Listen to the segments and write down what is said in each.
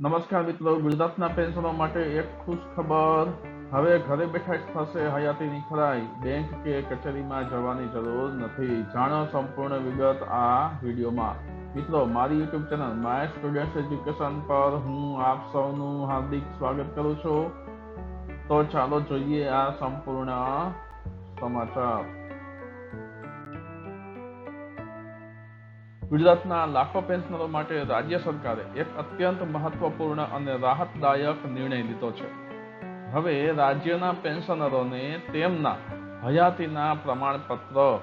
નમસ્કાર મિત્રો, ગુજરાતના પેન્શનો માટે એક ખુશ ખબર. હવે ઘરે બેઠા જ થશે હયાતીની ખરાઈ. બેંક કે કચેરીમાં જવાની જરૂર નથી. જાણો સંપૂર્ણ વિગત આ વિડીયોમાં. મિત્રો, મારી YouTube channel my student education પર હું આપ સૌનું હાર્દિક સ્વાગત કરું છું. તો ચાલો જોઈએ આ સંપૂર્ણ સમાચાર. ગુજરાતના લાખો પેન્શનરો માટે રાજ્ય સરકારે એક અત્યંત મહત્વપૂર્ણ અને રાહતદાયક નિર્ણય લીધો છે. હવે રાજ્યના પેન્શનરોને તેમના હયાતીના પ્રમાણપત્ર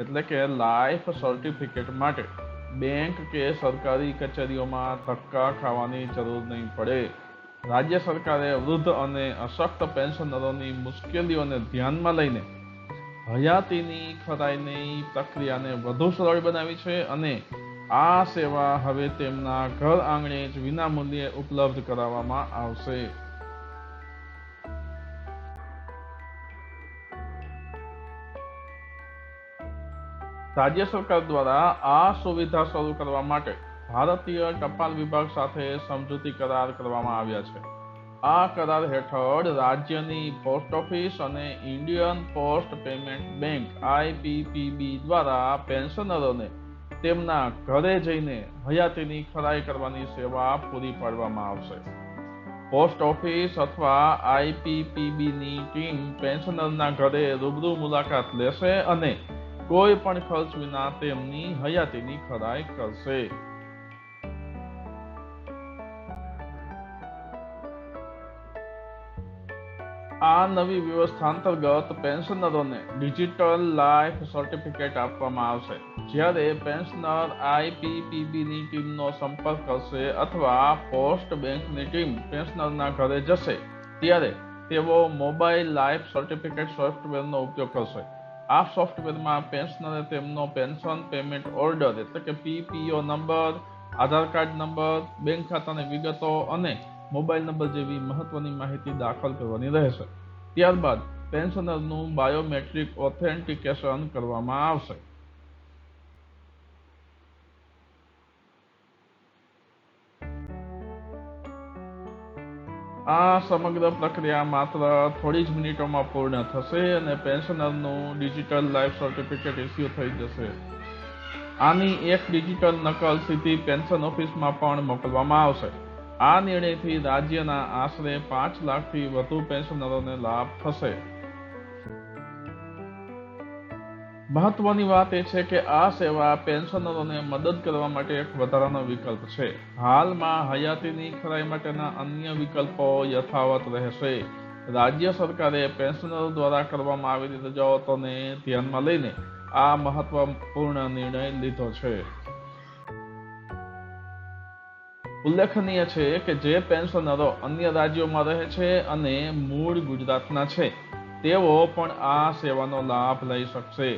એટલે કે લાઈફ સર્ટિફિકેટ માટે બેંક કે સરકારી કચેરીઓમાં ધક્કા ખાવાની જરૂર નહીં પડે. રાજ્ય સરકારે વૃદ્ધ અને અશક્ત પેન્શનરોની મુશ્કેલીઓને ધ્યાનમાં લઈને હયાતીની ખરાઈની પ્રક્રિયાને વધુ સરળ બનાવી છે અને આ સેવા હવે તેમના ઘર આંગણે જ વિનામૂલ્યે ઉપલબ્ધ કરાવવામાં આવશે. રાજ્ય સરકાર દ્વારા આ સુવિધા શરૂ કરવા માટે ભારતીય ટપાલ વિભાગ સાથે સમજૂતી કરાર કરવામાં આવ્યા છે. આ કરાર હેઠળ રાજ્યની પોસ્ટ ઓફિસ અને Indian post payment bank IPPB દ્વારા પેન્શનરોને તેમના ઘરે જઈને હયાતીની ખરાઈ કરવાની સેવા પૂરી પાડવામાં આવશે. પોસ્ટ ઓફિસ અથવા આઈપીપીબીની ટીમ પેન્શનરના ઘરે રૂબરૂ મુલાકાત લેશે અને કોઈ પણ ખર્ચ વિના તેમની હયાતીની ખરાઈ કરશે. આ નવી વ્યવસ્થા અંતર્ગત પેન્શનરોને ડિજિટલ લાઈફ સર્ટિફિકેટ આપવામાં આવશે. જ્યારે પેન્શનર આઈપીપીબીની ટીમનો સંપર્ક કરશે અથવા પોસ્ટ બેંકની ટીમ પેન્શનરના ઘરે જશે, ત્યારે તેઓ મોબાઈલ લાઈફ સર્ટિફિકેટ સોફ્ટવેરનો ઉપયોગ કરશે. આ સોફ્ટવેરમાં પેન્શનરે તેમનો પેન્શન પેમેન્ટ ઓર્ડર એટલે કે PPO number, Aadhaar card number, bank ખાતાની વિગતો અને મોબાઈલ નંબર જેવી મહત્વની માહિતી દાખલ કરવાની રહેશે. ત્યારબાદ પેન્શનરનું બાયોમેટ્રિક ઓથેન્ટિકેશન કરવામાં આવશે. આ સમગ્ર પ્રક્રિયા માત્ર થોડી જ મિનિટોમાં પૂર્ણ થશે અને પેન્શનરનું ડિજિટલ લાઈફ સર્ટિફિકેટ ઇસ્યુ થઈ જશે. આની એક ડિજિટલ નકલ સીધી પેન્શન ઓફિસમાં પણ મોકલવામાં આવશે. આ નિર્ણયથી રાજ્યના આશરે પાંચ લાખથી વધુ પેન્શનરોને લાભ થશે. મહત્વની વાત એ છે કે આ સેવા પેન્શનરોને મદદ કરવા માટે એક વધારાનો વિકલ્પ છે. હાલમાં હયાતીની ખરાઈ માટેના અન્ય વિકલ્પો યથાવત રહેશે. રાજ્ય સરકારે પેન્શનરો દ્વારા કરવામાં આવેલી રજૂઆતોને ધ્યાનમાં લઈને આ મહત્વપૂર્ણ નિર્ણય લીધો છે. ઉલ્લેખનીય છે કે જે પેન્શનરો અન્ય રાજ્યોમાં રહે છે અને મૂળ ગુજરાતના છે, તેઓ પણ આ સેવાનો લાભ લઈ શકશે.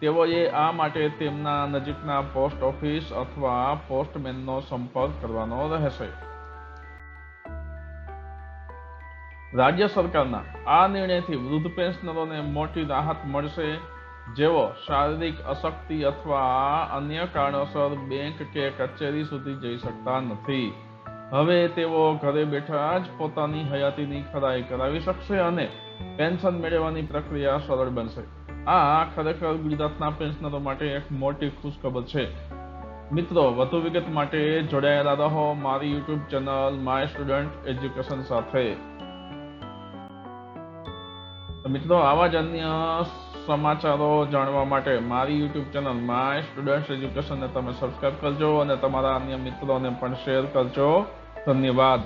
તેઓએ આ માટે તેમના નજીકના પોસ્ટ ઓફિસ અથવા પોસ્ટમેનનો સંપર્ક કરવાનો રહેશે. રાજ્ય સરકારના આ નિર્ણયથી વૃદ્ધ પેન્શનરોને મોટી રાહત મળશે. જેઓ શારીરિક અશક્તિ અથવા અન્ય કારણોસર બેંક કે કચેરી સુધી જઈ શકતા નથી. હવે તેઓ ઘરે બેઠા જ પોતાની હયાતીની ખરાઈ કરાવી શકશે અને પેન્શન મેળવવાની પ્રક્રિયા સરળ બનશે. આ ખરેખર ગુજરાતના પેન્શનરો માટે એક મોટી ખુશખબર છે. મિત્રો, વધુ વિગત માટે જોડાયેલા રહો મારી YouTube channel my student education સાથે. મિત્રો, આવા જ અન્ય સમાચારો જાણવા માટે મારી યુટ્યુબ ચેનલ માય સ્ટુડન્ટ એજ્યુકેશનને તમે સબસ્ક્રાઈબ કરજો અને તમારા અન્ય મિત્રોને પણ શેર કરજો. ધન્યવાદ.